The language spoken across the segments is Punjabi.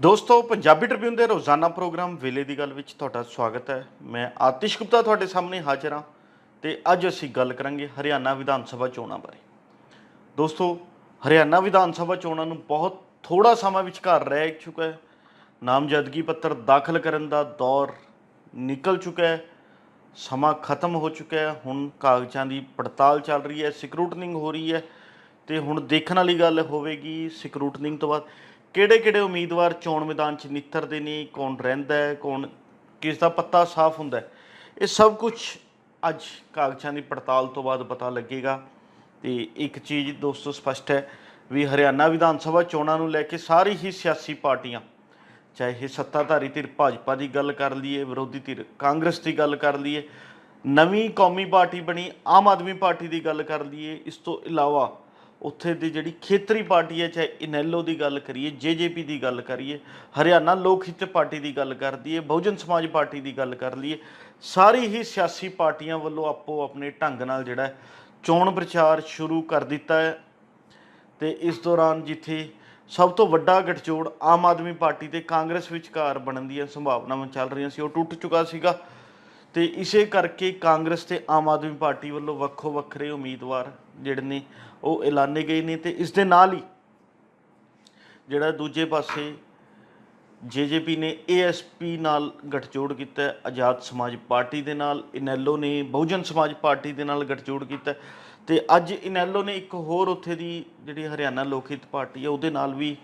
ਦੋਸਤੋ, ਪੰਜਾਬੀ ਟ੍ਰਿਬਿਊਨ ਦੇ ਰੋਜ਼ਾਨਾ ਪ੍ਰੋਗਰਾਮ ਵੇਲੇ ਦੀ ਗੱਲ ਵਿੱਚ ਤੁਹਾਡਾ ਸਵਾਗਤ ਹੈ। ਮੈਂ ਆਤਿਸ਼ ਗੁਪਤਾ ਤੁਹਾਡੇ ਸਾਹਮਣੇ ਹਾਜ਼ਰ ਹਾਂ ਤੇ ਅੱਜ ਅਸੀਂ ਗੱਲ ਕਰਾਂਗੇ ਹਰਿਆਣਾ ਵਿਧਾਨ ਸਭਾ ਚੋਣਾਂ ਬਾਰੇ। ਦੋਸਤੋ, ਹਰਿਆਣਾ ਵਿਧਾਨ ਸਭਾ ਚੋਣਾਂ ਨੂੰ ਬਹੁਤ ਥੋੜਾ ਸਮਾਂ ਵਿਚਕਾਰ ਰਹਿ ਚੁੱਕਾ ਹੈ। ਨਾਮਜ਼ਦਗੀ ਪੱਤਰ ਦਾਖਲ ਕਰਨ ਦਾ ਦੌਰ ਨਿਕਲ ਚੁੱਕਾ ਹੈ। ਸਮਾਂ ਖਤਮ ਹੋ ਚੁੱਕਾ ਹੈ। ਹੁਣ ਕਾਗਜ਼ਾਂ ਦੀ ਪੜਤਾਲ ਚੱਲ ਰਹੀ ਹੈ ਸਕਰੂਟਨਿੰਗ ਹੋ ਰਹੀ ਹੈ ਤੇ ਹੁਣ ਦੇਖਣ ਵਾਲੀ ਗੱਲ ਹੋਵੇਗੀ ਸਕਰੂਟਨਿੰਗ ਤੋਂ ਬਾਅਦ। ਕਿਹੜੇ ਕਿਹੜੇ ਉਮੀਦਵਾਰ ਚੋਣ ਮੈਦਾਨ 'ਚ ਨਿੱਤਰਦੇ ਨੇ, ਕੌਣ ਰਹਿੰਦਾ ਹੈ, ਕੌਣ ਕਿਸ ਦਾ ਪੱਤਾ ਸਾਫ਼ ਹੁੰਦਾ ਹੈ, ਇਹ ਸਭ ਕੁਝ ਅੱਜ ਕਾਗਜ਼ਾਂ ਦੀ ਪੜਤਾਲ ਤੋਂ ਬਾਅਦ ਪਤਾ ਲੱਗੇਗਾ। ਤੇ ਇੱਕ ਚੀਜ਼ ਦੋਸਤੋ ਸਪਸ਼ਟ ਹੈ ਵੀ ਹਰਿਆਣਾ ਵਿਧਾਨ ਸਭਾ ਚੋਣਾਂ ਨੂੰ ਲੈ ਕੇ ਸਾਰੀ ਹੀ ਸਿਆਸੀ ਪਾਰਟੀਆਂ, ਚਾਹੇ ਇਹ ਸੱਤਾਧਾਰੀ ਧਿਰ ਭਾਜਪਾ ਦੀ ਗੱਲ ਕਰ ਲਈਏ, ਵਿਰੋਧੀ ਧਿਰ ਕਾਂਗਰਸ ਦੀ ਗੱਲ ਕਰ ਲਈਏ, ਨਵੀਂ ਕੌਮੀ ਪਾਰਟੀ ਬਣੀ, ਆਮ ਆਦਮੀ ਪਾਰਟੀ ਦੀ ਗੱਲ ਕਰ ਲਈਏ, ਇਸ ਤੋਂ ਇਲਾਵਾ ਉੱਥੇ ਦੀ ਜਿਹੜੀ ਖੇਤਰੀ ਪਾਰਟੀ ਹੈ, ਚਾਹੇ ਇਨੈਲੋ ਦੀ ਗੱਲ ਕਰੀਏ ਜੇਜੇਪੀ ਦੀ ਗੱਲ ਕਰੀਏ, ਹਰਿਆਣਾ ਲੋਕ ਹਿੱਤ ਪਾਰਟੀ ਦੀ ਗੱਲ ਕਰ ਦਈਏ, ਬਹੁਜਨ ਸਮਾਜ ਪਾਰਟੀ ਦੀ ਗੱਲ ਕਰ ਲਈਏ, ਸਾਰੀ ਹੀ ਸਿਆਸੀ ਪਾਰਟੀਆਂ ਵੱਲੋਂ ਆਪੋ ਆਪਣੇ ਢੰਗ ਨਾਲ ਜਿਹੜਾ ਚੋਣ ਪ੍ਰਚਾਰ ਸ਼ੁਰੂ ਕਰ ਦਿੱਤਾ ਹੈ। ਤੇ ਇਸ ਦੌਰਾਨ ਜਿੱਥੇ ਸਭ ਤੋਂ ਵੱਡਾ ਗਠਜੋੜ ਆਮ ਆਦਮੀ ਪਾਰਟੀ ਤੇ ਕਾਂਗਰਸ ਵਿਚਕਾਰ ਬਣਨ ਦੀਆਂ ਸੰਭਾਵਨਾਵਾਂ ਚੱਲ ਰਹੀਆਂ ਸੀ, ਉਹ ਟੁੱਟ ਚੁੱਕਾ ਸੀਗਾ। ਤੇ ਇਸੇ ਕਰਕੇ ਕਾਂਗਰਸ ਤੇ ਆਮ ਆਦਮੀ ਪਾਰਟੀ ਵੱਲੋਂ ਵੱਖੋ ਵੱਖਰੇ ਉਮੀਦਵਾਰ ਜਿਹੜੇ ਨੇ, ਉਹ ਐਲਾਨੇ ਗਏ ਨੇ ਤੇ ਇਸ ਦੇ ਨਾਲ ਹੀ ਜਿਹੜਾ ਦੂਜੇ ਪਾਸੇ ਜੇਜੇਪੀ ਨੇ ਏਐਸਪੀ ਨਾਲ ਗਠਜੋੜ ਕੀਤਾ, ਆਜ਼ਾਦ ਸਮਾਜ ਪਾਰਟੀ ਦੇ ਨਾਲ, ਇਨੈਲੋ ਨੇ, ਬਹੁਜਨ ਸਮਾਜ ਪਾਰਟੀ ਦੇ ਨਾਲ ਗਠਜੋੜ ਕੀਤਾ ਹੈ ਤੇ ਅੱਜ ਇਨੈਲੋ ਨੇ ਇੱਕ ਹੋਰ ਉੱਥੇ ਦੀ ਜਿਹੜੀ ਹਰਿਆਣਾ ਲੋਕ ਹਿੱਤ ਪਾਰਟੀ ਹੈ ਉਹਦੇ ਨਾਲ ਵੀ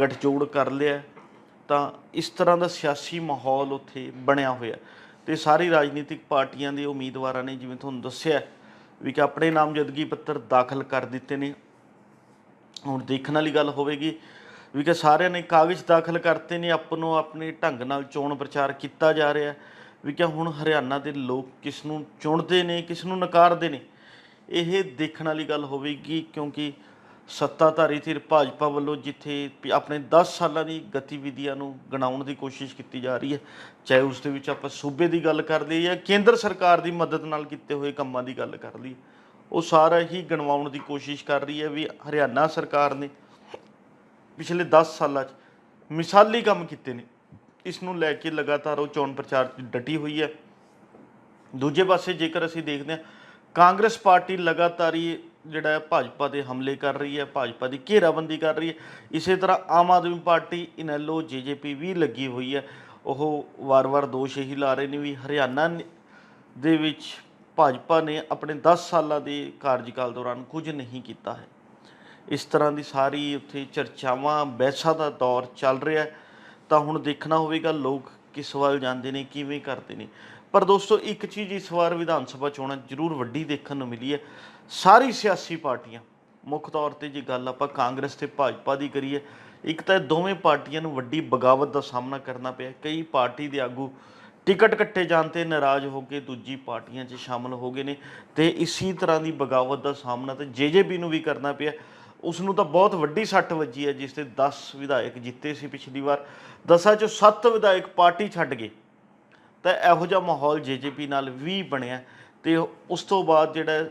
ਗਠਜੋੜ ਕਰ ਲਿਆ। ਤਾਂ ਇਸ ਤਰ੍ਹਾਂ ਦਾ ਸਿਆਸੀ ਮਾਹੌਲ ਉੱਥੇ ਬਣਿਆ ਹੋਇਆ। ਤੇ ਸਾਰੀ ਰਾਜਨੀਤਿਕ ਪਾਰਟੀਆਂ ਦੇ ਉਮੀਦਵਾਰਾਂ ਨੇ ਜਿਵੇਂ ਤੁਹਾਨੂੰ ਦੱਸਿਆ ਵੀ ਕਿ ਆਪਣੇ ਨਾਮਜ਼ਦਗੀ ਪੱਤਰ ਦਾਖਲ ਕਰ ਦਿੱਤੇ ਨੇ। ਹੁਣ ਦੇਖਣ ਵਾਲੀ ਗੱਲ ਹੋਵੇਗੀ ਵੀ ਕਿ ਸਾਰਿਆਂ ਨੇ ਕਾਗਜ਼ ਦਾਖਲ ਕਰਤੇ ਨੇ, ਆਪਣੋ ਆਪਣੇ ਢੰਗ ਨਾਲ ਚੋਣ ਪ੍ਰਚਾਰ ਕੀਤਾ ਜਾ ਰਿਹਾ ਵੀ ਕਿ ਹੁਣ ਹਰਿਆਣਾ ਦੇ ਲੋਕ ਕਿਸ ਨੂੰ ਚੁਣਦੇ ਨੇ, ਕਿਸ ਨੂੰ ਨਕਾਰਦੇ ਨੇ। ਇਹ ਦੇਖਣ ਵਾਲੀ ਗੱਲ ਹੋਵੇਗੀ ਕਿਉਂਕਿ ਸੱਤਾਧਾਰੀ ਧਿਰ ਭਾਜਪਾ ਵੱਲੋਂ ਜਿੱਥੇ ਆਪਣੇ 10 ਸਾਲਾਂ ਦੀ ਗਤੀਵਿਧੀਆਂ ਨੂੰ ਗਣਾਉਣ ਦੀ ਕੋਸ਼ਿਸ਼ ਕੀਤੀ ਜਾ ਰਹੀ ਹੈ, ਚਾਹੇ ਉਸ ਦੇ ਵਿੱਚ ਆਪਾਂ ਸੂਬੇ ਦੀ ਗੱਲ ਕਰ ਲਈਏ ਜਾਂ ਕੇਂਦਰ ਸਰਕਾਰ ਦੀ ਮਦਦ ਨਾਲ ਕੀਤੇ ਹੋਏ ਕੰਮਾਂ ਦੀ ਗੱਲ ਕਰ ਲਈਏ, ਉਹ ਸਾਰਾ ਹੀ ਗਣਵਾਉਣ ਦੀ ਕੋਸ਼ਿਸ਼ ਕਰ ਰਹੀ ਹੈ ਵੀ ਹਰਿਆਣਾ ਸਰਕਾਰ ਨੇ ਪਿਛਲੇ 10 ਸਾਲਾਂ 'ਚ ਮਿਸਾਲੀ ਕੰਮ ਕੀਤੇ ਨੇ। ਇਸ ਨੂੰ ਲੈ ਕੇ ਲਗਾਤਾਰ ਉਹ ਚੋਣ ਪ੍ਰਚਾਰ 'ਚ ਡਟੀ ਹੋਈ ਹੈ। ਦੂਜੇ ਪਾਸੇ ਜੇਕਰ ਅਸੀਂ ਦੇਖਦੇ ਹਾਂ, ਕਾਂਗਰਸ ਪਾਰਟੀ ਲਗਾਤਾਰ ਹੀ ਜਿਹੜਾ ਹੈ ਭਾਜਪਾ ਦੇ ਹਮਲੇ ਕਰ ਰਹੀ ਹੈ, ਭਾਜਪਾ ਦੀ ਘੇਰਾਬੰਦੀ ਕਰ ਰਹੀ ਹੈ। ਇਸੇ ਤਰ੍ਹਾਂ ਆਮ ਆਦਮੀ ਪਾਰਟੀ ਇਨੈਲੋ, ਜੇਜੇਪੀ ਵੀ ਲੱਗੀ ਹੋਈ ਹੈ। ਉਹ ਵਾਰ-ਵਾਰ ਦੋਸ਼ ਇਹੀ ਲਾ ਰਹੇ ਨੇ ਵੀ ਹਰਿਆਣਾ ਦੇ ਵਿੱਚ ਭਾਜਪਾ ਨੇ ਆਪਣੇ 10 ਸਾਲਾਂ ਦੇ ਕਾਰਜਕਾਲ ਦੌਰਾਨ ਕੁਝ ਨਹੀਂ ਕੀਤਾ ਹੈ। ਇਸ ਤਰ੍ਹਾਂ ਦੀ ਸਾਰੀ ਉੱਥੇ ਚਰਚਾਵਾਂ, ਬਹਿਸਾਂ ਦਾ ਦੌਰ ਚੱਲ ਰਿਹਾ ਤਾਂ ਹੁਣ ਦੇਖਣਾ ਹੋਵੇਗਾ ਲੋਕ ਕਿਸ ਵੱਲ ਜਾਂਦੇ ਨੇ, ਕਿਵੇਂ ਕਰਦੇ ਨੇ। ਪਰ ਦੋਸਤੋ, ਇੱਕ ਚੀਜ਼ ਇਸ ਵਾਰ ਵਿਧਾਨ ਸਭਾ ਚੋਣਾਂ ਜ਼ਰੂਰ ਵੱਡੀ ਦੇਖਣ ਨੂੰ ਮਿਲੀ ਹੈ। ਸਾਰੀ ਸਿਆਸੀ ਪਾਰਟੀਆਂ, ਮੁੱਖ ਤੌਰ ਤੇ ਜੇ ਗੱਲ ਆਪਾਂ ਕਾਂਗਰਸ ਤੇ ਭਾਜਪਾ ਦੀ ਕਰੀਏ, ਇੱਕ ਤਾਂ ਇਹ ਦੋਵੇਂ ਪਾਰਟੀਆਂ ਨੂੰ ਵੱਡੀ ਬਗਾਵਤ ਦਾ ਸਾਹਮਣਾ ਕਰਨਾ ਪਿਆ। ਕਈ ਪਾਰਟੀ ਦੇ ਆਗੂ ਟਿਕਟ ਕੱਟੇ ਜਾਣ ਤੇ ਨਾਰਾਜ਼ ਹੋ ਕੇ ਦੂਜੀ ਪਾਰਟੀਆਂ 'ਚ ਸ਼ਾਮਲ ਹੋ ਗਏ ਨੇ ਤੇ ਇਸੇ ਤਰ੍ਹਾਂ ਦੀ ਬਗਾਵਤ ਦਾ ਸਾਹਮਣਾ ਤੇ ਜੇਜੇਪੀ ਨੂੰ ਵੀ ਕਰਨਾ ਪਿਆ। ਉਸ ਨੂੰ ਤਾਂ ਬਹੁਤ ਵੱਡੀ ਸੱਟ ਵੱਜੀ ਹੈ, ਜਿਸ ਤੇ 10 ਵਿਧਾਇਕ ਜਿੱਤੇ ਸੀ ਪਿਛਲੀ ਵਾਰ। 10 ਚੋਂ 7 ਵਿਧਾਇਕ ਪਾਰਟੀ ਛੱਡ ਗਏ। ਤਾਂ ਇਹੋ ਜਿਹਾ ਮਾਹੌਲ ਜੇਜੇਪੀ ਨਾਲ ਵੀ ਬਣਿਆ ਤੇ ਉਸ ਤੋਂ ਬਾਅਦ ਜਿਹੜਾ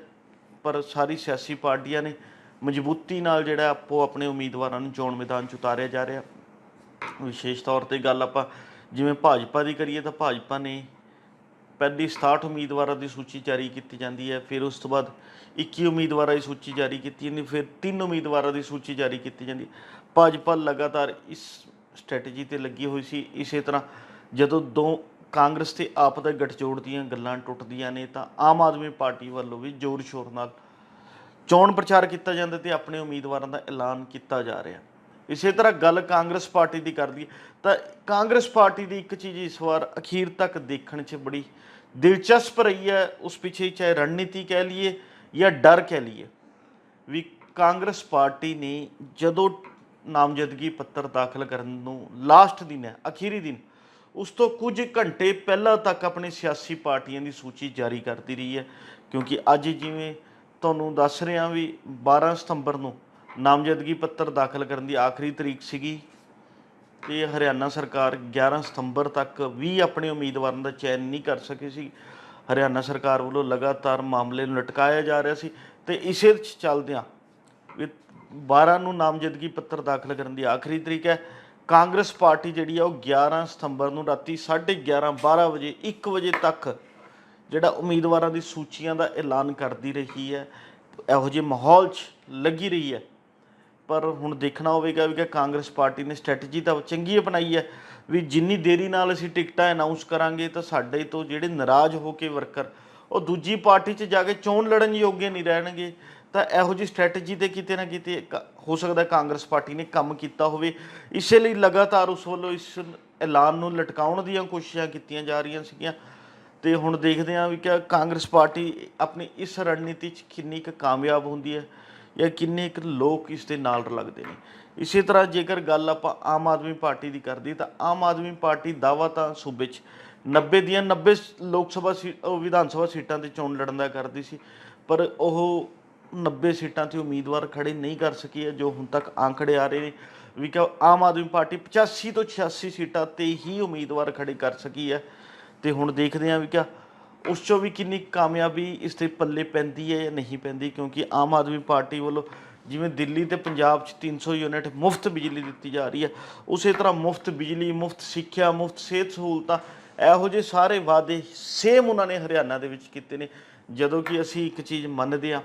ਪਰ ਸਾਰੀ ਸਿਆਸੀ ਪਾਰਟੀਆਂ ਨੇ ਮਜ਼ਬੂਤੀ ਨਾਲ ਜਿਹੜਾ ਆਪੋ ਆਪਣੇ ਉਮੀਦਵਾਰਾਂ ਨੂੰ ਚੋਣ ਮੈਦਾਨ 'ਚ ਉਤਾਰਿਆ ਜਾ ਰਿਹਾ। ਵਿਸ਼ੇਸ਼ ਤੌਰ ਤੇ ਗੱਲ ਆਪਾਂ ਜਿਵੇਂ ਭਾਜਪਾ ਦੀ ਕਰੀਏ ਤਾਂ ਭਾਜਪਾ ਨੇ ਪਹਿਲੀ 67 ਉਮੀਦਵਾਰਾਂ ਦੀ ਸੂਚੀ ਜਾਰੀ ਕੀਤੀ ਜਾਂਦੀ ਹੈ, ਫਿਰ ਉਸ ਤੋਂ ਬਾਅਦ 21 ਉਮੀਦਵਾਰਾਂ ਦੀ ਸੂਚੀ ਜਾਰੀ ਕੀਤੀ ਜਾਂਦੀ, ਫਿਰ ਤਿੰਨ ਉਮੀਦਵਾਰਾਂ ਦੀ ਸੂਚੀ ਜਾਰੀ ਕੀਤੀ ਜਾਂਦੀ ਭਾਜਪਾ ਲਗਾਤਾਰ ਇਸ ਸਟ੍ਰੈਟਜੀ ਤੇ ਲੱਗੀ ਹੋਈ ਸੀ, ਇਸੇ ਤਰ੍ਹਾਂ ਜਦੋਂ ਦੋ ਕਾਂਗਰਸ ਤੇ ਆਪ ਦਾ ਗਠਜੋੜ ਦੀਆਂ ਗੱਲਾਂ ਟੁੱਟਦੀਆਂ ਨੇ ਤਾਂ ਆਮ ਆਦਮੀ ਪਾਰਟੀ ਵੱਲੋਂ ਵੀ ਜ਼ੋਰ ਸ਼ੋਰ ਨਾਲ ਚੋਣ ਪ੍ਰਚਾਰ ਕੀਤਾ ਜਾਂਦਾ ਤੇ ਆਪਣੇ ਉਮੀਦਵਾਰਾਂ ਦਾ ਐਲਾਨ ਕੀਤਾ ਜਾ ਰਿਹਾ। ਇਸੇ ਤਰ੍ਹਾਂ ਗੱਲ ਕਾਂਗਰਸ ਪਾਰਟੀ ਦੀ ਕਰਦੀ ਹੈ, ਤਾਂ ਕਾਂਗਰਸ ਪਾਰਟੀ ਦੀ ਇੱਕ ਚੀਜ਼ ਇਸ ਵਾਰ ਅਖੀਰ ਤੱਕ ਦੇਖਣ 'ਚ ਬੜੀ ਦਿਲਚਸਪ ਰਹੀ ਹੈ, ਉਸ ਪਿੱਛੇ ਚਾਹੇ ਰਣਨੀਤੀ ਕਹਿ ਲਈਏ ਜਾਂ ਡਰ ਕਹਿ ਲਈਏ, ਵੀ ਕਾਂਗਰਸ ਪਾਰਟੀ ਨੇ ਜਦੋਂ ਨਾਮਜ਼ਦਗੀ ਪੱਤਰ ਦਾਖਲ ਕਰਨ ਨੂੰ ਲਾਸਟ ਦਿਨ ਹੈ, ਅਖੀਰੀ ਦਿਨ ਉਸ ਤੋਂ ਕੁਝ ਘੰਟੇ ਪਹਿਲਾਂ ਤੱਕ ਆਪਣੀ ਸਿਆਸੀ ਪਾਰਟੀਆਂ ਦੀ ਸੂਚੀ ਜਾਰੀ ਕਰਦੀ ਰਹੀ ਹੈ, ਕਿਉਂਕਿ ਅੱਜ ਜਿਵੇਂ ਤੁਹਾਨੂੰ ਦੱਸ ਰਿਹਾ ਵੀ 12 ਸਤੰਬਰ ਨੂੰ ਨਾਮਜ਼ਦਗੀ ਪੱਤਰ ਦਾਖਲ ਕਰਨ ਦੀ ਆਖਰੀ ਤਰੀਕ ਸੀਗੀ ਤੇ ਹਰਿਆਣਾ ਸਰਕਾਰ 11 ਸਤੰਬਰ ਤੱਕ ਵੀ ਆਪਣੇ ਉਮੀਦਵਾਰਾਂ ਦਾ ਚੈਨ ਨਹੀਂ ਕਰ ਸਕੀ ਸੀ। ਹਰਿਆਣਾ ਸਰਕਾਰ ਵੱਲੋਂ ਲਗਾਤਾਰ ਮਾਮਲੇ ਨੂੰ ਲਟਕਾਇਆ ਜਾ ਰਿਹਾ ਸੀ ਤੇ ਇਸੇ 'ਚ ਚੱਲਦਿਆਂ ਵੀ 12 ਨੂੰ ਨਾਮਜ਼ਦਗੀ ਪੱਤਰ ਦਾਖਲ ਕਰਨ ਦੀ ਆਖਰੀ ਤਰੀਕ ਹੈ। ਕਾਂਗਰਸ ਪਾਰਟੀ ਜਿਹੜੀ ਆ ਉਹ 11 ਸਤੰਬਰ ਨੂੰ ਰਾਤੀ 11:30 12 ਵਜੇ 1 ਵਜੇ ਤੱਕ ਜਿਹੜਾ ਉਮੀਦਵਾਰਾਂ ਦੀ ਸੂਚੀਆਂ ਦਾ ਐਲਾਨ ਕਰਦੀ ਰਹੀ ਹੈ। ਇਹੋ ਜਿਹੇ ਮਾਹੌਲ 'ਚ ਲੱਗੀ ਰਹੀ ਹੈ। ਪਰ ਹੁਣ ਦੇਖਣਾ ਹੋਵੇਗਾ ਵੀ ਕਿ ਕਾਂਗਰਸ ਪਾਰਟੀ ਨੇ ਸਟ੍ਰੈਟਜੀ ਤਾਂ ਚੰਗੀ ਅਪਣਾਈ ਹੈ ਵੀ ਜਿੰਨੀ ਦੇਰੀ ਨਾਲ ਅਸੀਂ ਟਿਕਟਾਂ ਅਨਾਉਂਸ ਕਰਾਂਗੇ ਤਾਂ ਸਾਡੇ ਤੋਂ ਜਿਹੜੇ ਨਾਰਾਜ਼ ਹੋ ਕੇ ਵਰਕਰ ਉਹ ਦੂਜੀ ਪਾਰਟੀ 'ਚ ਜਾ ਕੇ ਚੋਣ ਲੜਨ ਯੋਗੇ ਨਹੀਂ ਰਹਿਣਗੇ। ਤਾਂ ਇਹੋ ਜਿਹੀ ਸਟ੍ਰੈਟਜੀ ਤੇ ਕਿਤੇ ਨਾ ਕਿਤੇ ਕ- ਹੋ ਸਕਦਾ ਕਾਂਗਰਸ ਪਾਰਟੀ ਨੇ ਕੰਮ ਕੀਤਾ ਹੋਵੇ। ਇਸੇ ਲਈ ਲਗਾਤਾਰ ਉਸ ਵੱਲੋਂ ਇਸ ਐਲਾਨ ਨੂੰ ਲਟਕਾਉਣ ਦੀਆਂ ਕੋਸ਼ਿਸ਼ਾਂ ਕੀਤੀਆਂ ਜਾ ਰਹੀਆਂ ਸੀਗੀਆਂ। ਤੇ ਹੁਣ ਦੇਖਦੇ ਹਾਂ ਵੀ ਕਿ ਕਾਂਗਰਸ ਪਾਰਟੀ ਆਪਣੀ ਇਸ ਰਣਨੀਤੀ 'ਚ ਕਿੰਨੀ ਕੁ ਕਾਮਯਾਬ ਹੁੰਦੀ ਹੈ ਜਾਂ ਕਿੰਨੇ ਕੁ ਲੋਕ ਇਸ ਦੇ ਨਾਲ ਲੱਗਦੇ ਨੇ। ਇਸੇ ਤਰ੍ਹਾਂ ਜੇਕਰ ਗੱਲ ਆਪਾਂ ਆਮ ਆਦਮੀ ਪਾਰਟੀ ਦੀ ਕਰਦੀ ਤਾਂ ਆਮ ਆਦਮੀ ਪਾਰਟੀ ਦਾਵਾ ਤਾਂ ਸੂਬੇ 'ਚ 90 ਦੀਆਂ 90 ਲੋਕ ਸਭਾ ਸੀ ਉਹ ਵਿਧਾਨ ਸਭਾ ਸੀਟਾਂ ਤੇ ਚੋਣ ਲੜਨ ਦਾ ਕਰਦੀ ਸੀ। ਪਰ ਉਹ 90 ਸੀਟਾਂ ਤੇ ਉਮੀਦਵਾਰ ਖੜੇ ਨਹੀਂ ਕਰ ਸਕੀ ਹੈ ਜੋ ਹੁਣ ਤੱਕ ਆંકੜੇ ਆ ਰਹੇ ਨੇ। ਵੀ ਕਿ ਆਮ ਆਦਮੀ ਪਾਰਟੀ 85 ਤੋਂ 86 ਸੀਟਾਂ ਤੇ ਹੀ ਉਮੀਦਵਾਰ ਖੜੇ ਕਰ ਸਕੀ ਹੈ। ਤੇ ਹੁਣ ਦੇਖਦੇ ਹਾਂ ਵੀ ਕਿ ਉਸ ਚੋਂ ਵੀ ਕਿੰਨੀ ਕਾਮਯਾਬੀ ਇਸ 'ਤੇ ਪੱਲੇ ਪੈਂਦੀ ਹੈ ਜਾਂ ਨਹੀਂ ਪੈਂਦੀ, ਕਿਉਂਕਿ ਆਮ ਆਦਮੀ ਪਾਰਟੀ ਵੱਲੋਂ ਜਿਵੇਂ ਦਿੱਲੀ ਤੇ ਪੰਜਾਬ 'ਚ 300 ਯੂਨਿਟ ਮੁਫਤ ਬਿਜਲੀ ਦਿੱਤੀ ਜਾ ਰਹੀ ਹੈ, ਉਸੇ ਤਰ੍ਹਾਂ ਮੁਫਤ ਬਿਜਲੀ, ਮੁਫਤ ਸਿੱਖਿਆ, ਮੁਫਤ ਸਿਹਤ ਸਹੂਲਤਾਂ, ਇਹੋ ਜਿਹੇ ਸਾਰੇ ਵਾਅਦੇ ਸੇਮ ਉਹਨਾਂ ਨੇ ਹਰਿਆਣਾ ਦੇ ਵਿੱਚ ਕੀਤੇ ਨੇ। ਜਦੋਂ ਕਿ ਅਸੀਂ ਇੱਕ ਚੀਜ਼ ਮੰਨਦੇ ਹਾਂ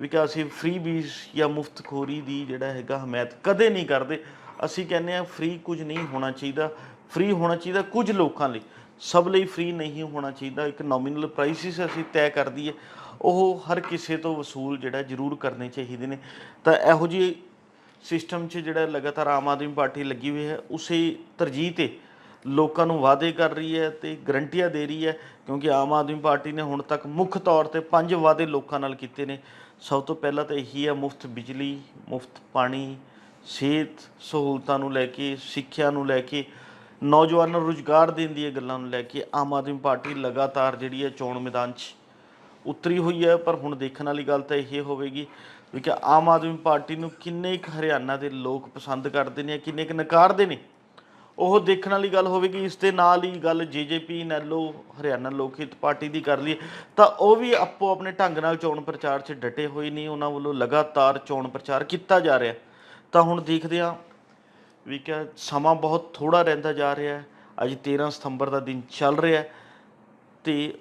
ਵੀ ਅਸੀਂ ਫ੍ਰੀ ਬੀਜ ਜਾਂ ਮੁਫਤਖੋਰੀ ਦੀ ਜਿਹੜਾ ਹੈਗਾ ਹਮਾਇਤ ਕਦੇ ਨਹੀਂ ਕਰਦੇ। ਅਸੀਂ ਕਹਿੰਦੇ ਆ ਫ੍ਰੀ ਕੁਝ ਨਹੀਂ ਹੋਣਾ ਚਾਹੀਦਾ। ਫ੍ਰੀ ਹੋਣਾ ਚਾਹੀਦਾ ਕੁਝ ਲੋਕਾਂ ਲਈ। ਸਭ ਲਈ ਫ੍ਰੀ ਨਹੀਂ ਹੋਣਾ ਚਾਹੀਦਾ। ਇੱਕ ਨੋਮੀਨਲ ਪ੍ਰਾਈਸਿਸ ਅਸੀਂ ਤੈਅ ਕਰ ਦਈਏ। ਉਹ ਹਰ ਕਿਸੇ ਤੋਂ ਵਸੂਲ ਜਿਹੜਾ ਜ਼ਰੂਰ ਕਰਨੇ ਚਾਹੀਦੇ ਨੇ। ਤਾਂ ਇਹੋ ਜਿਹੀ ਸਿਸਟਮ 'ਚ ਜਿਹੜਾ ਲਗਾਤਾਰ ਆਮ ਆਦਮੀ ਪਾਰਟੀ ਲੱਗੀ ਹੋਈ ਹੈ, ਉਸੇ ਤਰਜੀਹ ਤੇ ਲੋਕਾਂ ਨੂੰ ਵਾਅਦੇ ਕਰ ਰਹੀ ਹੈ ਤੇ ਗਰੰਟੀਆਂ ਦੇ ਰਹੀ ਹੈ। ਕਿਉਂਕਿ ਆਮ ਆਦਮੀ ਪਾਰਟੀ ਨੇ ਹੁਣ ਤੱਕ ਮੁੱਖ ਤੌਰ ਤੇ ਪੰਜ ਵਾਅਦੇ ਲੋਕਾਂ ਨਾਲ ਕੀਤੇ ਨੇ। ਸਭ ਤੋਂ ਪਹਿਲਾਂ ਤਾਂ ਇਹੀ ਆ, ਮੁਫਤ ਬਿਜਲੀ, ਮੁਫਤ ਪਾਣੀ, ਸਿਹਤ ਸਹੂਲਤਾਂ ਨੂੰ ਲੈ ਕੇ, ਸਿੱਖਿਆ ਨੂੰ ਲੈ ਕੇ, ਨੌਜਵਾਨਾਂ ਨੂੰ ਰੁਜ਼ਗਾਰ ਦੇਣ ਦੀਆਂ ਗੱਲਾਂ ਨੂੰ ਲੈ ਕੇ ਆਮ ਆਦਮੀ ਪਾਰਟੀ ਲਗਾਤਾਰ ਜਿਹੜੀ ਹੈ ਚੋਣ ਮੈਦਾਨ 'ਚ ਉਤਰੀ ਹੋਈ ਹੈ ਪਰ ਹੁਣ ਦੇਖਣ ਵਾਲੀ ਗੱਲ ਤਾਂ ਇਹ ਹੋਵੇਗੀ ਵੀ ਕਿ ਆਮ ਆਦਮੀ ਪਾਰਟੀ ਨੂੰ ਕਿੰਨੇ ਕੁ ਹਰਿਆਣਾ ਦੇ ਲੋਕ ਪਸੰਦ ਕਰਦੇ ਨੇ ਕਿੰਨੇ ਕੁ ਨਕਾਰਦੇ ਨੇ। ਉਹ ਦੇਖਣ ਵਾਲੀ ਗੱਲ ਹੋਵੇਗੀ ਇਸ ਦੇ ਨਾਲ ਹੀ ਗੱਲ ਜੇਜੇਪੀ, ਨੈਲੋ, ਹਰਿਆਣਾ ਲੋਕ ਹਿੱਤ ਪਾਰਟੀ ਦੀ ਕਰ ਲਈਏ ਤਾਂ ਉਹ ਵੀ ਆਪੋ ਆਪਣੇ ਢੰਗ ਨਾਲ ਚੋਣ ਪ੍ਰਚਾਰ 'ਚ ਡਟੇ ਹੋਏ ਨਹੀਂ ਉਹਨਾਂ ਵੱਲੋਂ ਲਗਾਤਾਰ ਚੋਣ ਪ੍ਰਚਾਰ ਕੀਤਾ ਜਾ ਰਿਹਾ। ਤਾਂ ਹੁਣ ਦੇਖਦੇ ਹਾਂ ਵੀ ਕਿ ਸਮਾਂ ਬਹੁਤ ਥੋੜਾ ਰਹਿੰਦਾ ਜਾ ਰਿਹਾ ਅੱਜ 13 ਸਤੰਬਰ ਦਾ ਦਿਨ ਚੱਲ ਰਿਹਾ ਹੈ ਤੇ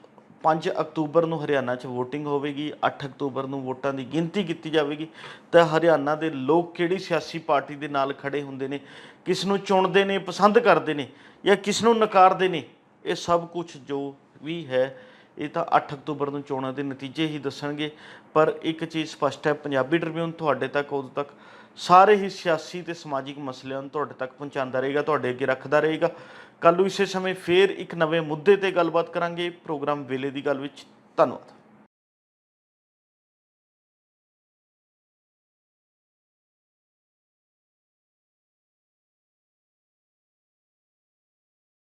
5 ਅਕਤੂਬਰ ਨੂੰ ਹਰਿਆਣਾ 'ਚ VOTING ਹੋਵੇਗੀ 8 ਅਕਤੂਬਰ ਨੂੰ ਵੋਟਾਂ ਦੀ ਗਿਣਤੀ ਕੀਤੀ ਜਾਵੇਗੀ। ਤਾਂ ਹਰਿਆਣਾ ਦੇ ਲੋਕ ਕਿਹੜੀ ਸਿਆਸੀ ਪਾਰਟੀ ਦੇ ਨਾਲ ਖੜੇ ਹੁੰਦੇ ਨੇ? ਕਿਸ ਨੂੰ ਚੁਣਦੇ ਨੇ, ਪਸੰਦ ਕਰਦੇ ਨੇ ਜਾਂ ਕਿਸ ਨੂੰ ਨਕਾਰਦੇ ਨੇ, ਇਹ ਸਭ ਕੁਝ ਜੋ ਵੀ ਹੈ, ਇਹ ਤਾਂ 8 ਅਕਤੂਬਰ ਨੂੰ ਚੋਣਾਂ ਦੇ ਨਤੀਜੇ ਹੀ ਦੱਸਣਗੇ। ਪਰ ਇੱਕ ਚੀਜ਼ ਸਪਸ਼ਟ ਹੈ, ਪੰਜਾਬੀ ਟ੍ਰਿਬਿਊਨ ਤੁਹਾਡੇ ਤੱਕ ਉਦੋਂ ਤੱਕ ਸਾਰੇ ਹੀ ਸਿਆਸੀ ਤੇ ਸਮਾਜਿਕ ਮਸਲਿਆਂ ਨੂੰ ਤੁਹਾਡੇ ਤੱਕ ਪਹੁੰਚਾਉਂਦਾ ਰਹੇਗਾ, ਤੁਹਾਡੇ ਅੱਗੇ ਰੱਖਦਾ ਰਹੇਗਾ। ਕੱਲ੍ਹ ਨੂੰ ਇਸੇ ਸਮੇਂ ਫੇਰ ਇੱਕ ਨਵੇਂ ਮੁੱਦੇ ਤੇ ਗੱਲਬਾਤ ਕਰਾਂਗੇ। ਪ੍ਰੋਗਰਾਮ ਵੇਲੇ ਦੀ ਗੱਲ ਵਿੱਚ ਧੰਨਵਾਦ।